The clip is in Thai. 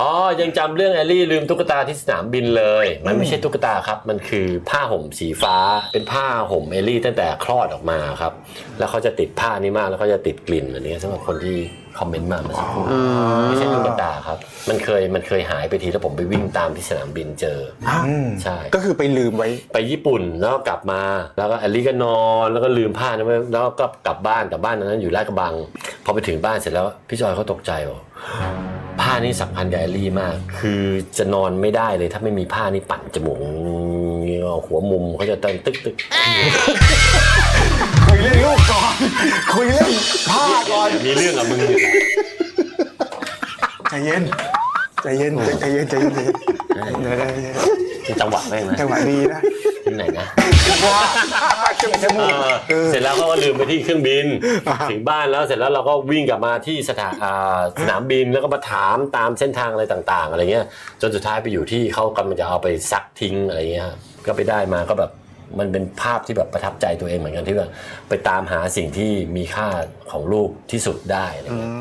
อ๋อ ยังจำเรื่องแอลลี่ลืมตุ๊กตาที่สนามบินเลย มันไม่ใช่ตุ๊กตาครับ มันคือผ้าห่มสีฟ้า เป็นผ้าห่มแอลลี่ตั้งแต่คลอดออกมาครับ แล้วเขาจะติดผ้านี้มาก แล้วเขาจะติดกลิ่นอันนี้สำหรับคนที่คอมเมนต์มาเมื่อสักครู่ไม่ใช่ตุ๊กตาครับ มันเคยมันเคยหายไปทีแล้วผมไปวิ่งตามที่สนามบินเจอ อืมใช่ ก็คือไปลืมไว้ ไปญี่ปุ่นแล้วก็กลับมาแล้วก็แอลลี่ก็นอนแล้วก็ลืมผ้านั้นไว้แล้วก็กลับบ้านกลับบ้านตอนนั้นอยู่ลาดกระบัง พอไปถึงบ้านเสร็จแล้วพี่จอยเขาตกใจบอกผ้า นี่สำคัญกับแอลลี่มาก คือจะนอนไม่ได้เลยถ้าไม่มีผ้านี่ปั่นจมูกหัวมุมเขาจะเต้นตึกตึกคุยเรื่องลูกก่อน คุยเรื่องผ้าก่อน มีเรื่องกับมึงอยู่ใจเย็น ใจเย็น ใจเย็น ใจเย็นใจเย็นเดี๋ยวได้ได้ได้จังหวะแม่งนะจังหวะดีนะที่ไหนนะจมูกจมูกเออเสร็จแล้วเขาก็ลืมไปที่เครื่องบินอ่าถึงบ้านแล้วเสร็จแล้วเราก็วิ่งกลับมาที่สถานอ่าสนามบินแล้วก็มาถามตามเส้นทางอะไรต่าง ๆ อะไรเงี้ย จนสุดท้ายไปอยู่ที่เขากำลังจะเอาไปซักทิ้งอะไรเงี้ยครับก็ไปได้มาก็แบบมันเป็นภาพที่แบบประทับใจตัวเองเหมือนกันที่ว่าไปตามหาสิ่งที่มีค่าของลูกที่สุดได้อะไรเงี้ย